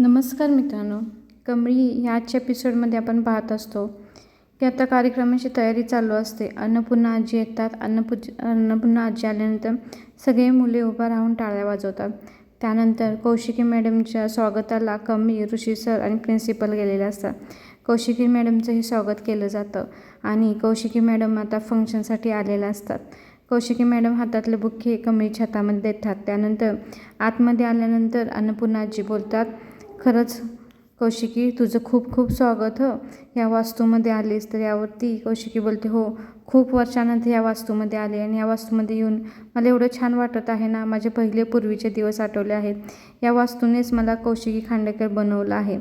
नमस्कार मित्रांनो कमळी याच आजच्या एपिसोडमध्ये आपण पाहत असतो की आता कार्यक्रमाची तयारी चालू असते. अन्नपूर्णा आजी येतात. अन्नपूज अन्नपूर्णा आजी आल्यानंतर सगळे मुले उभा राहून टाळ्या वाजवतात. त्यानंतर कौशिकी मॅडमच्या स्वागताला कमी ऋषी सर आणि प्रिन्सिपल गेलेले असतात. कौशिकी मॅडमचंही स्वागत केलं जातं आणि कौशिकी मॅडम आता फंक्शनसाठी आलेल्या असतात. कौशिकी मॅडम हातातले बुक्के कमळीच्या हातामध्ये देतात. त्यानंतर आतमध्ये आल्यानंतर अन्नपूर्णा आजी बोलतात खरंच कौशिकी तुझं खूप खूप स्वागत हं. या वास्तूमध्ये आलीस तर यावरती कौशिकी बोलते हो खूप वर्षानंतर या वास्तूमध्ये आले आणि या वास्तूमध्ये येऊन मला एवढं छान वाटत आहे ना माझे पहिले पूर्वीचे दिवस आठवले आहेत. या वास्तूनेच मला कौशिकी खांडेकर बनवलं आहे.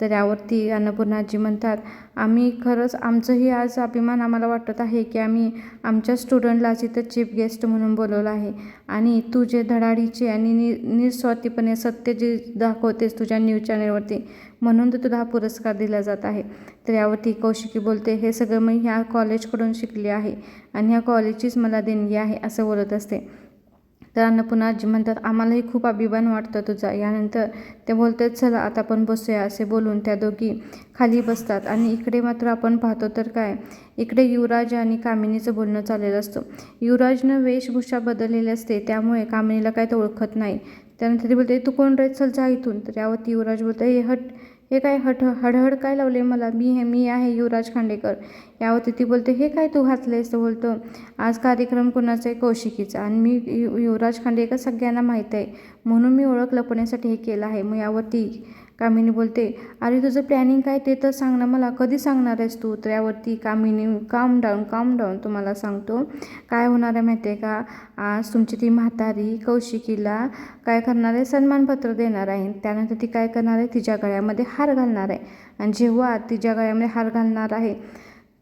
तर यावरती अन्नपूर्णाजी म्हणतात आम्ही खरंच आमचंही आज अभिमान आम्हाला वाटत आहे की आम्ही आमच्या स्टुडंटलाच इथं चीफ गेस्ट म्हणून बोलवलं आहे. आणि तू जे धडाडीचे आणि नि निस्वार्थीपणे सत्य जे दाखवतेस तुझ्या न्यूज चॅनलवरती म्हणून तर तुला हा पुरस्कार दिला जात आहे. तर यावरती कौशिकी बोलते हे सगळं मी ह्या कॉलेजकडून शिकले आहे आणि ह्या कॉलेजचीच मला देणगी आहे असं बोलत असते. तर अन्नपूर्णा आजी म्हणतात आम्हालाही खूप अभिमान वाटतं तुझा. यानंतर ते बोलतात चला आता आपण बसूया असे बोलून त्या दोघी खाली बसतात. आणि इकडे मात्र आपण पाहतो तर काय इकडे युवराज आणि कामिनीचं बोलणं चाललेलं असतं. युवराजनं वेशभूषा बदललेली असते त्यामुळे कामिनीला काय तर ओळखत नाही. त्यानंतर ती बोलते तू कोण रे? चल जा इथून. तर यावरती युवराज बोलतो हे हट हे काय हट हडहड काय लावले मला? मी हे मी आहे युवराज खांडेकर. यावरती ती बोलते हे काय तू घातलेस तर बोलतो आज कार्यक्रम कोणाचा आहे कौशिकीचा. आणि मी यु युवराज खांडेकर सगळ्यांना माहीत आहे. म्हणून मी ओळख लपण्यासाठी हे केलं आहे. मग यावरती कामिनी बोलते अरे तुझं प्लॅनिंग काय ते तर सांग ना मला. कधी सांगणार आहेस तू? तर यावरती कामिनी काम डाऊन काम डाऊन तुम्हाला सांगतो. काय होणार आहे माहिती आहे का? आज तुमची ती म्हातारी कौशिकीला काय करणार आहे? सन्मानपत्र देणार आहे. त्यानंतर ती काय करणार आहे? तिच्या गळ्यामध्ये हार घालणार आहे. आणि जेव्हा तिच्या गळ्यामध्ये हार घालणार आहे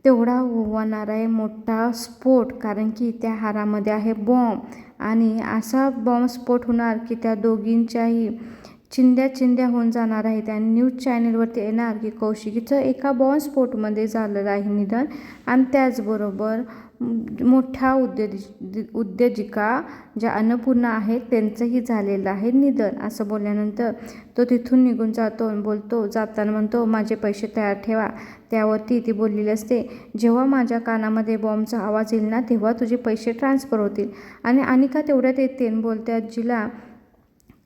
तेवढा होणार आहे मोठा स्फोट. कारण की त्या हारामध्ये आहे बॉम्ब आणि असा बॉम्ब स्फोट होणार की त्या दोघींच्याही चिंध्या चिंध्या होऊन जाणार आहेत आणि न्यूज चॅनलवरती येणार की कौशिकीचं एका बॉम्बस्फोटमध्ये झालेलं आहे निधन. आणि त्याचबरोबर मोठ्या उद्योज उद्योजिका ज्या अन्नपूर्णा आहेत त्यांचंही झालेलं आहे निधन. असं बोलल्यानंतर तो तिथून निघून जातो आणि बोलतो जाताना म्हणतो माझे पैसे तयार ठेवा. त्यावरती ती बोललेली असते जेव्हा माझ्या कानामध्ये बॉम्बचा आवाज येईल ना तेव्हा तुझे पैसे ट्रान्सफर होतील. आणि अनिका तेवढ्यात येते आणि बोलते आजीला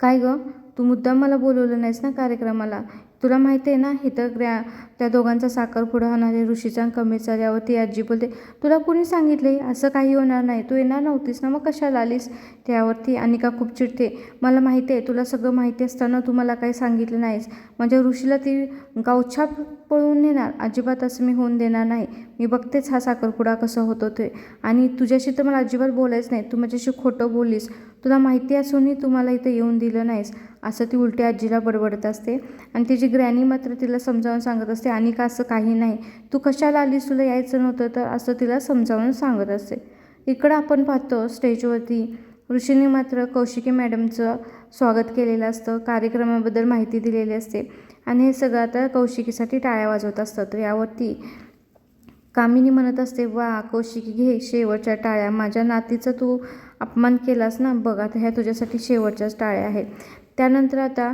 काय गं? तू मुद्दाम मला बोलवलं नाहीस ना कार्यक्रमाला? तुला माहिती आहे ना इथं ग्रॅ त्या दोघांचा साखरपुडा होणार आहे ऋषीचा कमीचा यावरती आजी बोलते तुला कुणी सांगितले? असं काही होणार नाही. तू येणार नव्हतीस ना मग कशाला आलीस? त्यावरती अनिका खूप चिडते मला माहिती आहे तुला सगळं माहिती असताना तू मला काही सांगितलं नाहीस. म्हणजे ऋषीला ती गावछाप पळवून नेणार. अजिबात असं मी होऊन देणार नाही. मी बघतेच हा साखरपुडा कसा होतो ते आणि तुझ्याशी तर मला अजिबात बोलायचं नाही. तू माझ्याशी खोटं बोललीस. तुला माहिती असूनही तू मला इथं येऊन दिलं नाहीस. असं ती उलटी आजीला बडबडत असते. आणि तिची ग्रॅनी मात्र तिला समजावून सांगत असते आणि का असं काही नाही? तू कशाला आलीस? तुला यायचं नव्हतं तर असं तिला समजावून सांगत असते. इकडं आपण पाहतो स्टेजवरती ऋषीने मात्र कौशिकी मॅडमचं स्वागत केलेलं असतं कार्यक्रमाबद्दल माहिती दिलेली असते. आणि हे सगळं आता कौशिकीसाठी टाळ्या वाजवत असतात. तर यावरती कामिनी म्हणत असते वा कौशिकी घे शेवटच्या टाळ्या. माझ्या नातीचं तू अपमान केलास ना बघ आता ह्या तुझ्यासाठी शेवटच्याच टाळ्या आहेत. त्यानंतर आता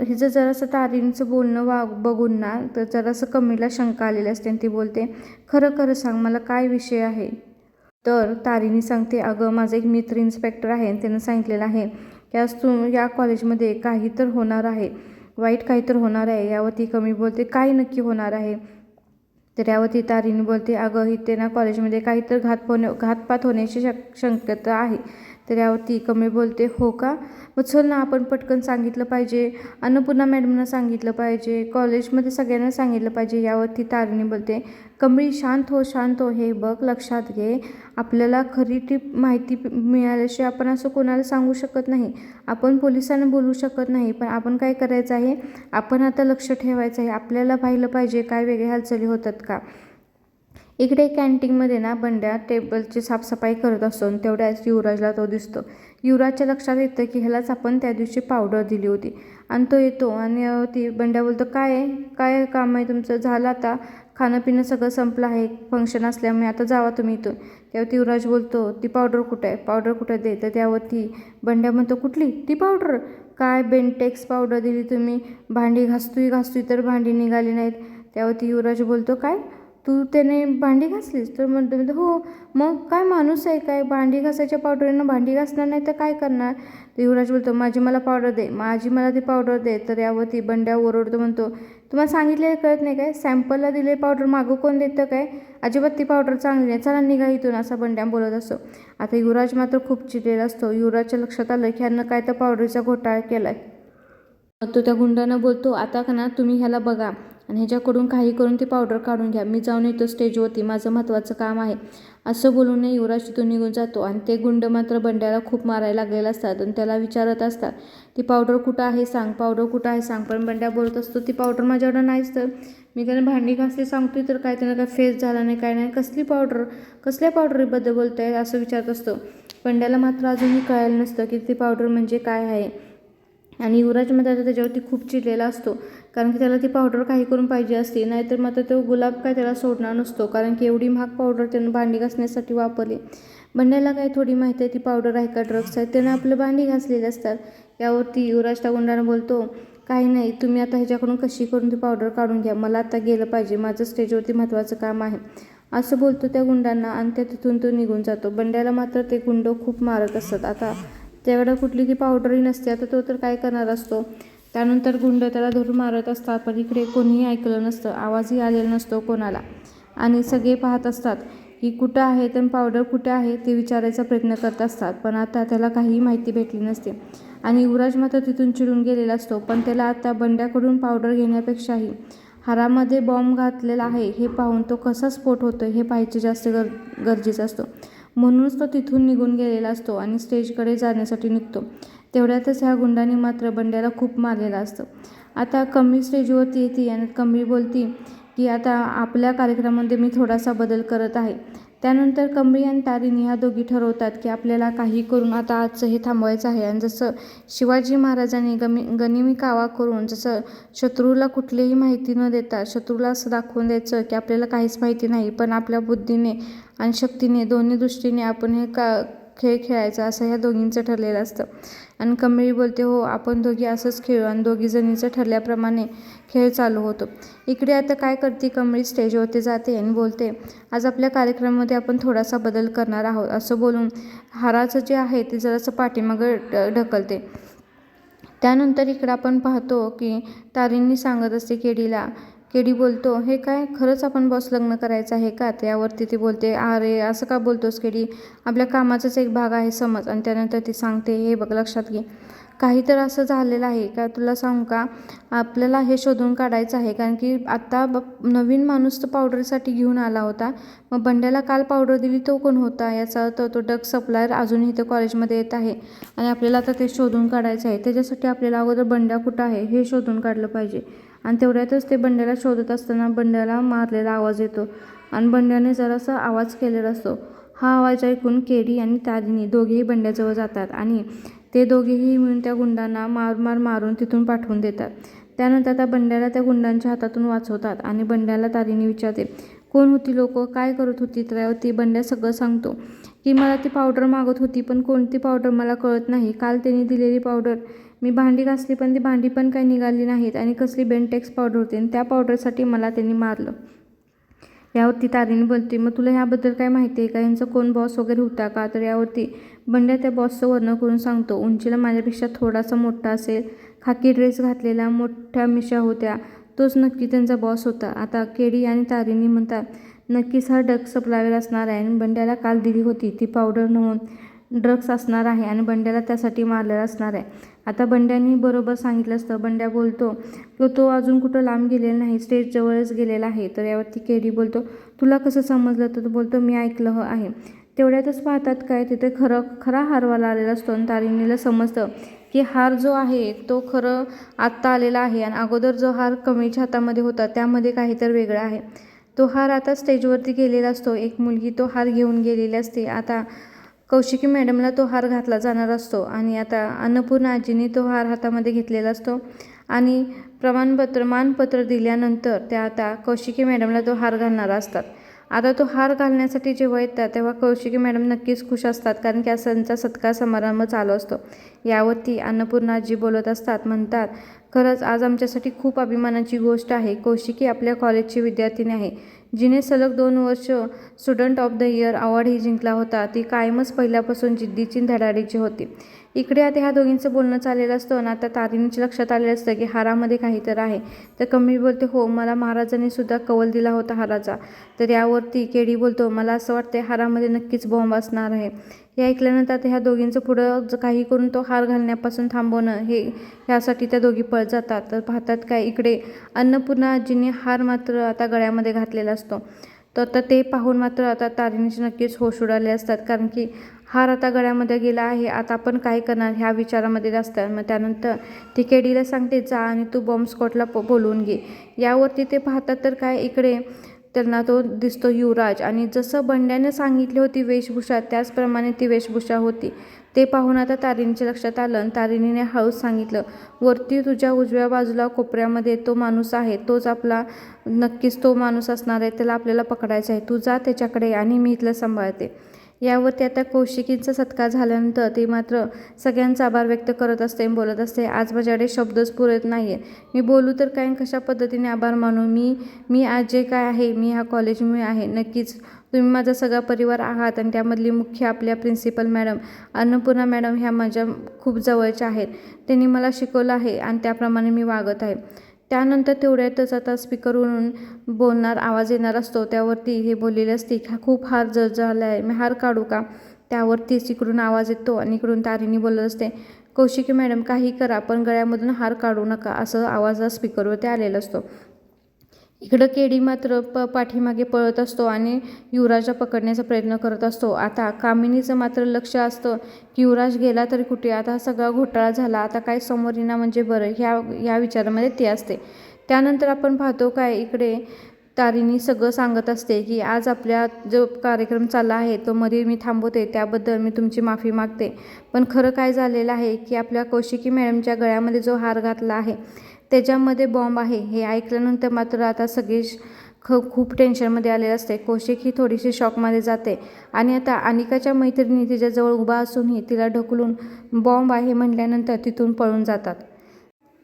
हिचं जरासं तारींचं बोलणं वाग बघून ना तर जरासं कमीला शंका आलेली असते आणि ती बोलते खरं खरं सांग मला काय विषय आहे? तर तारीनी सांगते अगं माझा एक मित्र इन्स्पेक्टर आहे आणि त्यानं सांगितलेलं आहे की आज तू या कॉलेजमध्ये काही तर होणार आहे. वाईट काही तर होणार आहे यावरती कमी बोलते. काय नक्की होणार आहे? तर यावरती तारिणी बोलते अगं इथे ना कॉलेजमध्ये काहीतरी घात होण्या घातपात होण्याची शक शक्यता आहे. तर यावरती कमी बोलते. हो का? मग चल ना आपण पटकन सांगितलं पाहिजे. अन्नपूर्णा मॅडमना सांगितलं पाहिजे. कॉलेजमध्ये सगळ्यांना सांगितलं पाहिजे. यावरती तारिणी बोलते. कमळी शांत हो शांत हो. हे बघ लक्षात घे. आपल्याला खरी टीप माहिती मिळाल्याशिवाय आपण असं कोणाला सांगू शकत नाही. आपण पोलिसांना बोलू शकत नाही. पण आपण काय करायचं आहे? आपण आता लक्ष ठेवायचं आहे. आपल्याला पाहिलं पाहिजे काय वेगळ्या हालचाली होतात का? इकडे कॅन्टीनमध्ये ना बंड्या टेबलची साफसफाई करत असतो तेवढ्याच युवराजला तो दिसतो. युवराजच्या लक्षात येतं की ह्यालाच आपण त्या दिवशी पावडर दिली होती. आणि तो येतो आणि ती बंड्या बोलतो काय आहे? काय काम आहे तुमचं? झालं आता? खाणं पिणं सगळं संपलं आहे. फंक्शन असल्यामुळे आता जावा तुम्ही इथून. त्यावरती युवराज बोलतो ती पावडर कुठं आहे? पावडर कुठं दे? तर त्यावरती बंड्या म्हणतो कुठली? ती पावडर काय बेंटेक्स पावडर दिली तुम्ही? भांडी घासतोय घासतोय तर भांडी निघाली नाहीत. त्यावरती युवराज बोलतो काय? तू त्याने भांडी घासलीस? तर म्हणतो म्हणतो, हो मग काय माणूस आहे काय? भांडी घासायच्या पावडरीनं भांडी घासणार नाही तर काय करणार? तर युवराज बोलतो माझी मला पावडर दे माझी मला ती पावडर दे. तर यावरती बंड्या ओरडतो म्हणतो तुम्हाला सांगितलेलं कळत नाही काय? सॅम्पलला दिले पावडर मागं कोण देतं काय? अजिबात ती पावडर चांगली नाही. चला निघा इथून असा बंड्या बोलत असतो. आता युवराज मात्र खूप चिडलेला असतो. युवराजच्या लक्षात आलं की ह्यानं काय तर पावडरचा घोटाळा केला आहे तो त्या गुंडानं बोलतो आता का ना तुम्ही ह्याला बघा. आणि ह्याच्याकडून काही करून ती पावडर काढून घ्या. मी जाऊन येतो स्टेजवरती माझं महत्त्वाचं काम आहे. असं बोलून युवराज तिथून निघून जातो आणि ते गुंड मात्र बंड्याला खूप मारायला लागलेले असतात आणि त्याला विचारत असतात ती पावडर कुठं आहे सांग पावडर कुठं आहे सांग. पण बंड्या बोलत असतो ती पावडर माझ्याकडं नाहीच तर. मी त्यांना भांडी घासली सांगतोय तर काय त्यानं काय फेस झाला नाही काय नाही. कसली पावडर कसल्या पावडरबद्दल बोलत आहे असं विचारत असतो. बंड्याला मात्र अजूनही कळायला नसतं की ती पावडर म्हणजे काय आहे. आणि युवराज मात्र त्याच्यावरती खूप चिडलेला असतो. कारण की त्याला ती पावडर काही करून पाहिजे असते. नाहीतर मात्र तो गुलाब काय त्याला सोडणार नसतो. कारण की एवढी महाग पावडर त्यानं भांडी घासण्यासाठी वापरली. बंड्याला काय थोडी माहिती आहे ती पावडर आहे का ड्रग्स आहे? त्यानं आपलं भांडी घासलेली असतात. यावरती युवराज टागुंडानं बोलतो काही नाही तुम्ही आता ह्याच्याकडून कशी करून ती पावडर काढून घ्या? मला आता गेलं पाहिजे. माझं स्टेजवरती महत्त्वाचं काम आहे. असं बोलतो त्या गुंडांना आणि त्या तिथून तो निघून जातो. बंड्याला मात्र ते गुंड खूप मारत असतात. आता त्यावेळेला कुठली ती पावडरही नसते. आता तो तर काय करणार असतो? त्यानंतर गुंड त्याला धरून मारत असतात पण इकडे कोणीही ऐकलं नसतं आवाजही आलेला नसतो कोणाला. आणि सगळे पाहत असतात की कुठं आहे तर पावडर कुठे आहे ते विचारायचा प्रयत्न करत असतात. पण आता त्याला काहीही माहिती भेटली नसते. आणि युवराज मात्र तिथून चिडून गेलेला असतो. पण त्याला आता बंड्याकडून पावडर घेण्यापेक्षाही हारामध्ये बॉम्ब घातलेला आहे हे पाहून तो कसा स्फोट होतो हे पाहायचे जास्त गर गरजेचं असतं. म्हणूनच तो तिथून निघून गेलेला असतो आणि स्टेजकडे जाण्यासाठी निघतो. तेवढ्यातच ह्या गुंडांनी मात्र बंड्याला खूप मारलेलं असतं. आता कमी स्टेजवरती येते आणि कमी बोलती की आता आपल्या कार्यक्रमामध्ये मी थोडासा बदल करत आहे. त्यानंतर कमरी आणि तारिणी ह्या दोघी ठरवतात की आपल्याला काही करून आता आजचं हे थांबवायचं आहे. आणि जसं शिवाजी महाराजांनी गमी गनिमी कावा करून जसं शत्रूला कुठलीही माहिती न देता शत्रूला असं दाखवून द्यायचं की आपल्याला काहीच माहिती नाही पण आपल्या बुद्धीने आणि शक्तीने दोन्ही दृष्टीने आपण हे का खेळ खेळायचा असं ह्या दोघींचं ठरलेलं असतं. आणि कमळी बोलते हो आपण दोघी असंच खेळू. आणि दोघी जणींचं ठरल्याप्रमाणे खेळ चालू होतो. इकडे आता काय करते? कमळी स्टेजवरती जाते आणि बोलते आज आपल्या कार्यक्रमामध्ये आपण थोडासा बदल करणार आहोत. असं बोलून हाराचं जे आहे ते जरासं पाठीमागं ढ ढकलते. त्यानंतर इकडं आपण पाहतो की तारींनी सांगत असते केडीला केडी बोलतो हे काय? खरंच आपण बॉस लग्न करायचं आहे का? त्यावरती ती बोलते अरे असं का बोलतोस केडी? आपल्या कामाचाच एक भाग आहे समज. आणि त्यानंतर ती सांगते हे बघ लक्षात घे. काही तर असं झालेलं आहे का? तुला सांगू का? आपल्याला हे शोधून काढायचं आहे. कारण की आत्ता ब नवीन माणूस तर पावडरसाठी घेऊन आला होता. मग बंड्याला काल पावडर दिली तो कोण होता? याचा अर्थ तो डग सप्लायर अजूनही इथं कॉलेजमध्ये येत आहे. आणि आपल्याला आता ते शोधून काढायचं आहे. त्याच्यासाठी आपल्याला अगोदर बंड्या कुठं आहे? हे शोधून काढलं पाहिजे. आणि तेवढ्यातच ते बंड्याला शोधत असताना बंड्याला मारलेला आवाज येतो आणि बंड्याने जरासा आवाज केलेला असतो. हा आवाज ऐकून केडी आणि तारिणी दोघेही बंड्याजवळ जातात आणि ते दोघेही मिळून त्या गुंडांना मार मार मारून तिथून पाठवून देतात. त्यानंतर त्या बंड्याला त्या गुंडांच्या हातातून वाचवतात आणि बंड्याला तारिणी विचारते कोण होती लोक? काय करत होती? तर ती बंड्या सगळं सांगतो की मला ती पावडर मागत होती पण कोणती पावडर मला कळत नाही. काल त्यांनी दिलेली पावडर मी भांडी घासली पण ती भांडी पण काही निघाली नाहीत आणि कसली बेंटेक्स पावडर होती आणि त्या पावडरसाठी मला त्यांनी मारलं. यावरती तारीने बोलते मग तुला ह्याबद्दल काय माहिती आहे का? यांचा कोण बॉस वगैरे होता का? तर यावरती बंड्या त्या बॉसचं वर्णन करून सांगतो. उंचीला माझ्यापेक्षा थोडासा मोठा असेल. खाकी ड्रेस घातलेला मोठ्या मिशा होत्या. तोच नक्की त्यांचा बॉस होता. आता केडी आणि तारीने म्हणतात नक्कीच हा ड्रग्स सप्लायर असणार आहे आणि बंड्याला काल दिली होती. ती पावडर नव्हून ड्रग्स असणार आहे आणि बंड्याला त्यासाठी मारलेला असणार आहे. आता बंड्यानी बरोबर सांगितलं असतं. बंड्या बोलतो तो तो अजून कुठं लांब गेलेला नाही स्टेजजवळच गेलेला आहे. तर यावरती केडी बोलतो तुला कसं समजलं? तर तो बोलतो मी ऐकलं आहे. तेवढ्यातच पाहतात काय तिथे खरं खरा हारवाला आलेला असतो आणि तारिणीला समजतं की हार जो आहे तो खरं आत्ता आलेला आहे आणि अगोदर जो हार कमीच्या हातामध्ये होता त्यामध्ये काहीतरी वेगळं आहे. तो हार आता स्टेजवरती गेलेला असतो. एक मुलगी तो हार घेऊन गेलेली असते. आता कौशिकी मॅडमला तो हार घातला जाणार असतो आणि आता अन्नपूर्णा आजीने तो हार हातामध्ये घेतलेला असतो. आणि प्रमाणपत्र मानपत्र दिल्यानंतर त्या आता कौशिकी मॅडमला तो हार घालणारा असतात. आता तो हार घालण्यासाठी जेव्हा येतात तेव्हा कौशिकी मॅडम नक्कीच खुश असतात कारण की असा त्यांचा सत्कार समारंभ चालू असतो. यावरती अन्नपूर्णाजी बोलत असतात म्हणतात खरंच आज आमच्यासाठी खूप अभिमानाची गोष्ट आहे. कौशिकी आपल्या कॉलेजची विद्यार्थिनी आहे. जिने सलग दोन वर्ष student of the year award ही जिंकला होता. ती कायमच पहिल्यापासून जिद्दीची धडाडीची होती. इकडे आता ह्या दोघींचं बोलणं चाललेलं असतं आणि आता तारिणीच्या लक्षात आलेलं असतं की हारामध्ये काहीतरी आहे. तर कमळी बोलते हो मला महाराजांनी सुद्धा कवल दिला होता हाराचा तर यावरती केडी बोलतो मला असं वाटतं हारामध्ये नक्कीच बॉम्ब असणार आहे. हे ऐकल्यानंतर आता ह्या दोघींचं पुढं ज- काही करून तो हार घालण्यापासून थांबवणं हे ह्यासाठी त्या दोघी पळत जातात. तर पाहतात काय इकडे अन्नपूर्णा आजीने हार मात्र आता गळ्यामध्ये घातलेला असतो. तर आता ते पाहून मात्र आता तारिणीचे नक्कीच होश उडाले असतात. कारण की हार आता गळ्यामध्ये गेला आहे. आता आपण काय करणार ह्या विचारामध्ये असतात मग त्यानंतर ती केडीला सांगते जा आणि तू बॉम्बस्कॉटला प बोलवून घे. यावरती ते पाहतात तर काय इकडे त्यांना तो दिसतो युवराज आणि जसं बंड्याने सांगितली होती वेशभूषा त्याचप्रमाणे ती वेशभूषा होती. ते पाहून आता तारिणीच्या लक्षात आलं आणि तारिणीने हळूच सांगितलं वरती तुझ्या उजव्या बाजूला कोपऱ्यामध्ये तो माणूस आहे. तोच आपला नक्कीच तो माणूस असणार आहे. त्याला आपल्याला पकडायचा आहे. तू जा त्याच्याकडे आणि मी इथलं सांभाळते. यावरती आता कौशिकींचा सत्कार झाल्यानंतर ती मात्र सगळ्यांचा आभार व्यक्त करत असते बोलत असते आज माझ्याकडे शब्दच पुरत नाही आहे मी बोलू तर काय कशा पद्धतीने आभार मानू? मी मी आज जे काय आहे मी ह्या कॉलेजमुळे आहे. नक्कीच तुम्ही माझा सगळा परिवार आहात आणि त्यामधली मुख्य आपल्या प्रिन्सिपल मॅडम अन्नपूर्णा मॅडम ह्या माझ्या खूप जवळच्या आहेत. त्यांनी मला शिकवलं आहे आणि त्याप्रमाणे मी वागत आहे. त्यानंतर तेवढ्यातच आता स्पीकरवरून बोलणार आवाज येणार असतो. त्यावरती हे बोललेले असते की हा खूप हार जर झाला आहे मी हार काढू का? त्यावरतीच इकडून आवाज येतो आणि इकडून तारिणी बोलत असते कौशिकी मॅडम काही करा पण गळ्यामधून हार काढू नका असं आवाज स्पीकरवरती आलेला असतो. इकडं केडी मात्र प पाठीमागे पळत असतो आणि युवराजला पकडण्याचा प्रयत्न करत असतो. आता कामिनीचं मात्र लक्ष असतं की युवराज गेला तरी कुठे? आता सगळा घोटाळा झाला. आता काय समोर येणार म्हणजे बरं? ह्या ह्या विचारामध्ये ते असते. त्यानंतर आपण पाहतो काय इकडे तारीनी सगळं सांगत असते की आज आपल्या जो कार्यक्रम चालला आहे तो मध्ये मी थांबवते. त्याबद्दल मी तुमची माफी मागते. पण खरं काय झालेलं आहे की आपल्या कौशिकी मॅडमच्या गळ्यामध्ये जो हार घातला आहे त्याच्यामध्ये बॉम्ब आहे. हे ऐकल्यानंतर मात्र आता सगळे ख खूप टेन्शनमध्ये आलेले असते. कौशिक ही थोडीशी शॉकमध्ये जाते. आणि आता अनिकाच्या मैत्रिणी तिच्याजवळ उभा असूनही तिला ढकलून बॉम्ब आहे म्हटल्यानंतर तिथून पळून जातात.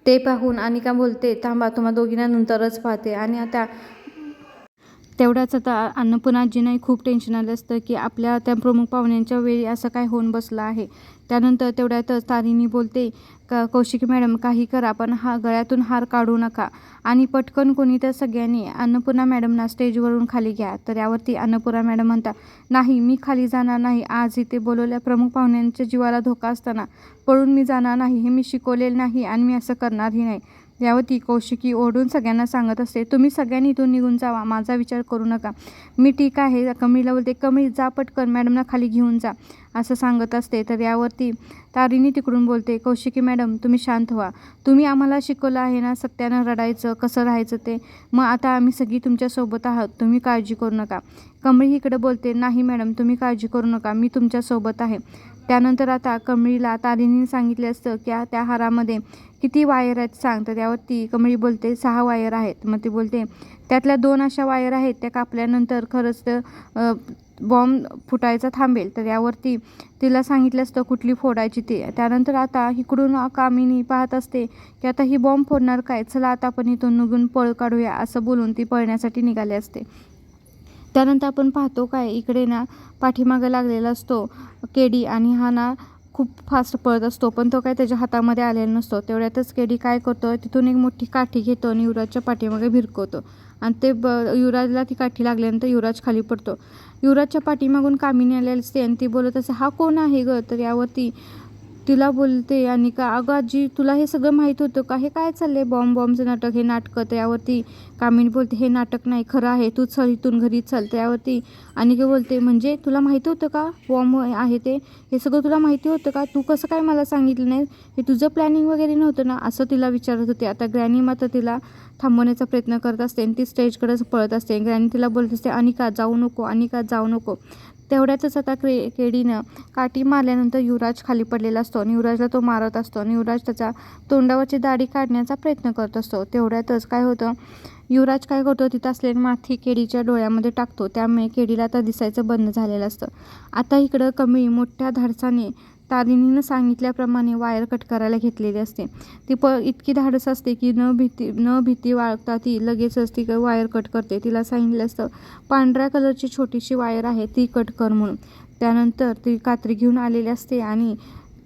ते पाहून अनिका बोलते थांबा तुम्हा दोघींना नंतरच पाहते. आणि आता तेवढ्याच आता अन्नपूर्णाजींनाही खूप टेन्शन आलं असतं की आपल्या त्या प्रमुख पाहुण्यांच्या वेळी असं काय होऊन बसलं आहे. त्यानंतर तेवढ्यातच तारिणी बोलते का कौशिकी मॅडम काही करा पण हा गळ्यातून हार काढू नका. आणि पटकन कोणी तर सगळ्यांनी अन्नपूर्णा मॅडमना स्टेजवरून खाली घ्या. तर यावरती अन्नपूर्णा मॅडम म्हणतात नाही मी खाली जाणार नाही. आज इथे बोलवल्या प्रमुख पाहुण्यांच्या जीवाला धोका असताना पळून मी जाणार नाही. हे मी शिकवलेलं नाही आणि मी असं करणारही नाही. यावरती कौशिकी ओढून सगळ्यांना सांगत असते तुम्ही सगळ्यांनी इथून निघून जावा माझा विचार करू नका. मी ठीक आहे. कमळीला बोलते कमळी जा पटकन मॅडमना खाली घेऊन जा असं सांगत असते. तर यावरती तारिणी तिकडून बोलते कौशिकी मॅडम तुम्ही शांत व्हा. तुम्ही आम्हाला शिकवलं आहे ना सत्यानं रडायचं कसं राहायचं ते. मग आता आम्ही सगळी तुमच्यासोबत आहोत तुम्ही काळजी करू नका. कमळी इकडे बोलते नाही मॅडम तुम्ही काळजी करू नका मी तुमच्यासोबत आहे. त्यानंतर आता कमळीला तारिणीने सांगितले असतं की त्या हारामध्ये किती वायर आहेत सांग. तर त्यावरती कमळी बोलते सहा वायर आहेत. मग ती बोलते त्यातल्या दोन अशा वायर आहेत त्या कापल्यानंतर खरंच तर बॉम्ब फुटायचा थांबेल. तर यावरती तिला सांगितलं असतं कुठली फोडायची ती. त्यानंतर आता इकडून कामिनी पाहत असते की आता ही बॉम्ब फोडणार काय? चला आता आपण इथून निघून पळ काढूया असं बोलून ती पळण्यासाठी निघाली असते. त्यानंतर आपण पाहतो काय इकडे ना पाठीमागं लागलेला असतो केडी आणि हा ना खूप फास्ट पळत असतो पण तो काय त्याच्या हातामध्ये आलेला नसतो. तेवढ्यातच केडी काय करतो तिथून एक मोठी काठी घेतो आणि युवराजच्या पाठीमागे भिरकवतो. आणि ते ब युवराजला ती काठी लागल्यानंतर युवराज खाली पडतो. युवराजच्या पाठीमागून कामिनी आलेली असते आणि ती बोलत असते हा कोण आहे ग? तर यावरती तिला बोलते आणि का अगं आजी तुला हे सगळं माहीत होतं का? हे काय चाललंय? बॉम्ब बॉम्बचं नाटक हे नाटकं त्यावरती कामिनी बोलते हे नाटक नाही खरं आहे. तू चल इथून घरी चल त्यावरती. अनिका बोलते म्हणजे तुला माहिती होतं का? बॉम्ब आहे ते. हे सगळं तुला माहिती होतं का? तू कसं काय मला सांगितलं नाही? हे तुझं प्लॅनिंग वगैरे नव्हतं ना? असं तिला विचारत होते. आता ग्रॅनी मात्र तिला थांबवण्याचा प्रयत्न करत असते आणि ती स्टेजकडेच पळत असते. ग्रॅनी तिला बोलत असते अनिका जाऊ नको अनिका जाऊ नको. तेवढ्यातच आता क्रे केडीनं काठी मारल्यानंतर युवराज खाली पडलेला असतो. आणि युवराजला तो मारत असतो. आणि युवराज त्याचा तोंडावरची दाढी काढण्याचा प्रयत्न करत असतो. तेवढ्यातच काय होतं? युवराज काय करतो? तिथं असलेली माथी केडीच्या डोळ्यामध्ये टाकतो. त्यामुळे केडीला आता दिसायचं बंद झालेलं असतं. आता इकडं कमी मोठ्या धाडसाने तारिणीनं सांगितल्याप्रमाणे वायर कट करायला घेतलेली असते. ती प इतकी धाडस असते की न भीती न भीती वाळगता ती लगेचच ती वायर कट करते. तिला सांगितलं असतं पांढऱ्या कलरची छोटीशी वायर आहे ती कट कर म्हणून. त्यानंतर ती कात्री घेऊन आलेली असते आणि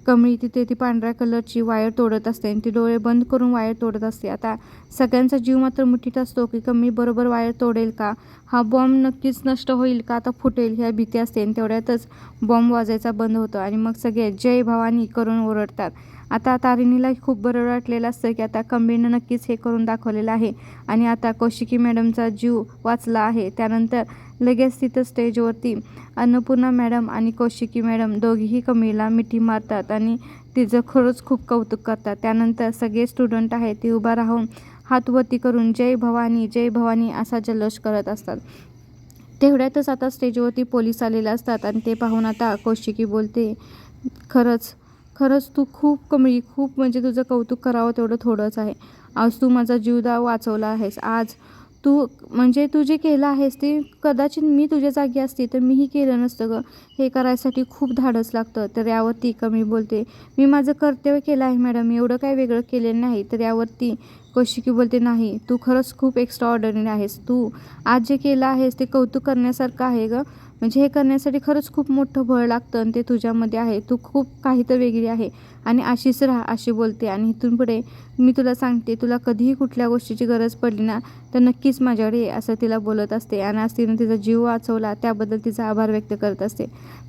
कमळी तिथे ती पांढऱ्या कलरची वायर तोडत असते आणि ती डोळे बंद करून वायर तोडत असते. आता सगळ्यांचा जीव मात्र मुठीत असतो की कमी बरोबर वायर तोडेल का? हा बॉम्ब नक्कीच नष्ट होईल का? आता फुटेल ह्या भीती असते आणि तेवढ्यातच बॉम्ब वाजायचा बंद होतो आणि मग सगळे जय भवानी करून ओरडतात. आता तारिणीला खूप बरं वाटलेलं असतं की आता कमळीनं नक्कीच हे करून दाखवलेलं आहे. आणि आता कौशिकी मॅडमचा जीव वाचला आहे. त्यानंतर लगेच तिथं स्टेजवरती अन्नपूर्णा मॅडम आणि कौशिकी मॅडम दोघीही कमळीला मिठी मारतात आणि तिचं खरंच खूप कौतुक करतात. त्यानंतर सगळे स्टुडंट आहेत ते उभा राहून हातवरती करून जय भवानी जय भवानी असा जल्लोष करत असतात. तेवढ्यातच आता स्टेजवरती पोलीस आलेले असतात आणि ते पाहून आता कौशिकी बोलते खरंच खरंच तू खूप कमी खूप म्हणजे तुझं कौतुक करावं तेवढं थोडंच आहे. आज तू माझा जीवदा वाचवला आहेस. आज तू म्हणजे तू जे केलं आहेस ते कदाचित मी तुझ्या जागी असते तर मीही केलं नसतं गं. हे करायसाठी खूप धाडस लागतं तर यावरती कमी बोलते? मी माझं कर्तव्य केलं आहे मॅडम एवढं काय वेगळं केलेलं नाही तर यावरती कौशिकी बोलते नाही तू खरंच खूप एक्स्ट्रा ऑर्डनरी आहेस. तू आज जे केलं आहेस ते कौतुक करण्यासारखं आहे गं. म्हणजे हे करण्यासाठी खरंच खूप मोठं बळ लागतं आणि ते तुझ्यामध्ये आहे. तू खूप काही तर वेगळी आहे. आणि अशीच राहा अशी बोलते. आणि इथून पुढे मी तुला सांगते तुला कधीही कुठल्या गोष्टीची गरज पडली ना तर नक्कीच माझ्याकडे ये असं तिला बोलत असते. आणि आज तिनं तिचा जीव वाचवला त्याबद्दल तिचा आभार व्यक्त करत असते.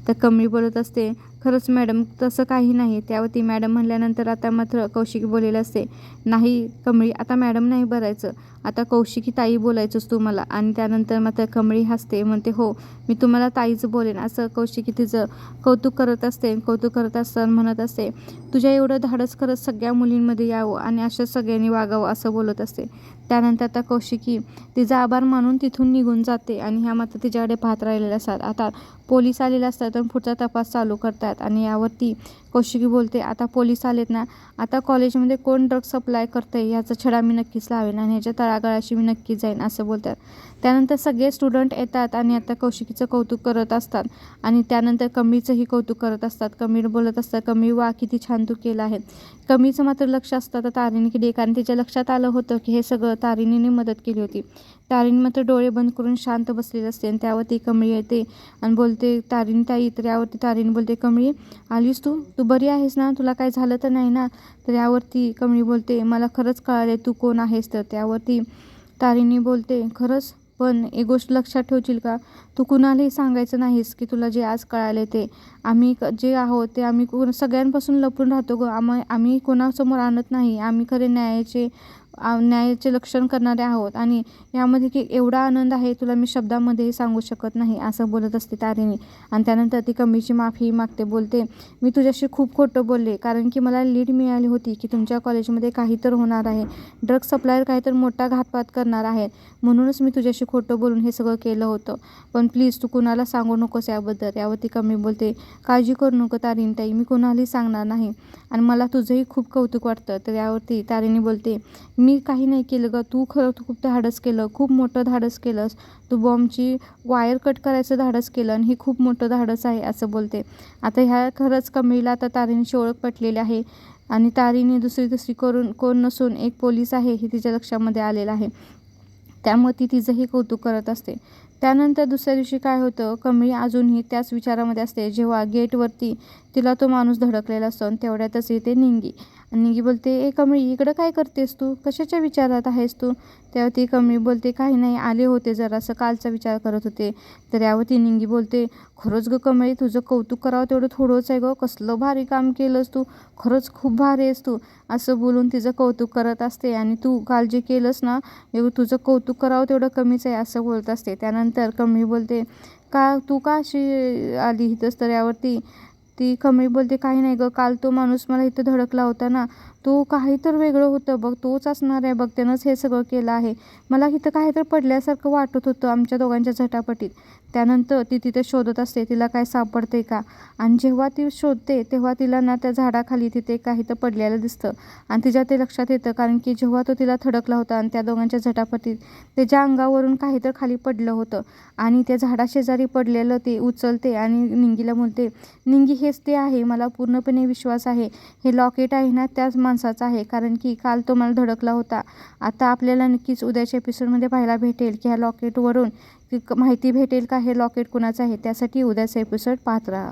तर कमी बोलत असते. खरंच मॅडम तसं काही नाही. त्यावरती मॅडम म्हणल्यानंतर आता मात्र कौशिक बोलेलं असते नाही कमळी आता मॅडम नाही भरायचं. आता कौशिकी ताई बोलायचंच तू मला आणि त्यानंतर मात्र कमळी हसते म्हणते हो मी तुम्हाला ताईचं बोलेन. असं कौशिकी तिचं कौतुक करत असते कौतुक करत असताना म्हणत असते तुझ्या एवढं धाडस करत सगळ्या मुलींमध्ये यावं आणि अशा सगळ्यांनी वागावं असं बोलत असते. त्यानंतर आता कौशिकी तिचा आभार मानून तिथून निघून जाते आणि ह्या मात्र तिच्याकडे पाहत राहिलेल्या असतात. आता पोलीस आलेले असतात आणि पुढचा तपास चालू करतात आणि यावरती कौशिकी बोलते आता पोलीस आलेत ना आता कॉलेजमध्ये कोण ड्रग सप्लाय करते याचा छडा मी नक्कीच लावेन आणि ह्याच्या तळागाळाशी मी नक्की जाईन असं बोलतात. त्यानंतर सगळे स्टुडंट येतात आणि आता कौशिकीचं कौतुक करत असतात. आणि त्यानंतर कमीचंही कौतुक करत असतात. कमीर बोलत असतात कमी वा किती छान तू केलं आहे. कमीचं मात्र लक्ष असतं तर तारिणीकडे कारण तिच्या लक्षात आलं होतं की हे सगळं तारिणीने मदत केली होती. तारिणी मात्र डोळे बंद करून शांत बसलेली असते आणि त्यावरती कमळी येते आणि बोलते तारिणी ताई तर यावरती तारिणी बोलते कमळी आलीस तू? तू बरी आहेस ना? तुला काय झालं तर नाही ना? तर यावरती कमळी बोलते मला खरंच कळाले तू कोण आहेस? तर त्यावरती तारिणी बोलते खरंच? पण एक गोष्ट लक्षात ठेवशील का? तू कुणालाही सांगायचं नाहीस की तुला जे आज कळाले ते. आम्ही क जे आहोत ते आम्ही सगळ्यांपासून लपून राहतो ग. आम आम्ही कोणासमोर आणत नाही. आम्ही खरे न्यायाचे अन्यायाचे न्यायाचे लक्षण करणारे आहोत. आणि यामध्ये की एवढा आनंद आहे तुला मी शब्दामध्येही सांगू शकत नाही असं बोलत असते तारिणी. आणि त्यानंतर ती कमीची माफी मागते बोलते मी तुझ्याशी खूप खोटं बोलले कारण की मला लीड मिळाली होती की तुमच्या कॉलेजमध्ये काही तर होणार आहे. ड्रग सप्लायर काही तर मोठा घातपात करणार आहेत म्हणूनच मी तुझ्याशी खोटं बोलून हे सगळं केलं होतं. पण प्लीज तू कुणाला सांगू नकोस याबद्दल. यावरती कमी बोलते काळजी करू नको तारिणी ताई मी कुणालाही सांगणार नाही. आणि मला तुझंही खूप कौतुक वाटतं. तर यावरती तारिणी बोलते मी काही नाही केलं ग. तू खरं तू खूप धाडस केलं. खूप मोठं धाडस केलंस. तू बॉम्बची वायर कट करायचं धाडस केलं आणि हे खूप मोठं धाडस आहे असं बोलते. आता ह्या खरंच कमळीला आता तारिणीची ओळख पटलेली आहे आणि तारिणी दुसरी दुसरी करून कोण नसून एक पोलीस आहे हे तिच्या लक्षामध्ये आलेलं आहे. त्यामुळे ती तिचंही कौतुक करत असते. त्यानंतर दुसऱ्या दिवशी काय होतं कमळी अजूनही त्याच विचारामध्ये असते. जेव्हा गेटवरती तिला तो माणूस धडकलेला असतो आणि तेवढ्यातच येते निंगी. आणि निंगी बोलते ए कमळी इकडं काय करतेस तू? कशाच्या विचारात आहेस तू? त्यावर ती कमळी बोलते काही नाही आले होते जरासं कालचा विचार करत होते. तर यावर ती निंगी बोलते खरंच ग कमळी तुझं कौतुक करावं तेवढं थोडंच आहे गं. कसलं भारी काम केलंस तू. खरंच खूप भारी आहेस तू. असं बोलून तिचं कौतुक करत असते आणि तू काल जे केलंस ना एवढं तुझं कौतुक करावं तेवढं कमीच आहे असं बोलत असते. त्यानंतर कमळी बोलते का तू का अशी आली इथंच तर यावरती ती कमळी बोलते काही नाही गं काल तो माणूस मला इथं धडकला होता ना तो काही तर वेगळं होतं बघ तोच असणार आहे बघ त्यानंच हे सगळं केलं आहे. मला इथं काही तर पडल्यासारखं वाटत होतं आमच्या दोघांच्या झटापटीत. त्यानंतर ती तिथे शोधत असते तिला काय सापडते का? आणि जेव्हा ती शोधते तेव्हा तिला ना त्या झाडाखाली तिथे काही तर पडलेलं दिसतं. आणि तिच्या ते लक्षात येतं कारण की जेव्हा तो तिला थडकला होता आणि त्या दोघांच्या झटापटीत त्याच्या अंगावरून काही तर खाली पडलं होतं. आणि त्या झाडाशेजारी पडलेलं ते उचलते आणि निंगीला बोलते निंगी हेच ते आहे मला पूर्णपणे विश्वास आहे. हे लॉकेट आहे ना त्याच मा माणसाचा आहे. कारण की काल तो मला धडकला होता. आता आपल्याला नक्कीच उद्याच्या एपिसोडमध्ये पाहायला भेटेल की ह्या लॉकेटवरून क- माहिती भेटेल का? हे लॉकेट कुणाचं आहे? त्यासाठी उद्याचा एपिसोड पाहत राहा.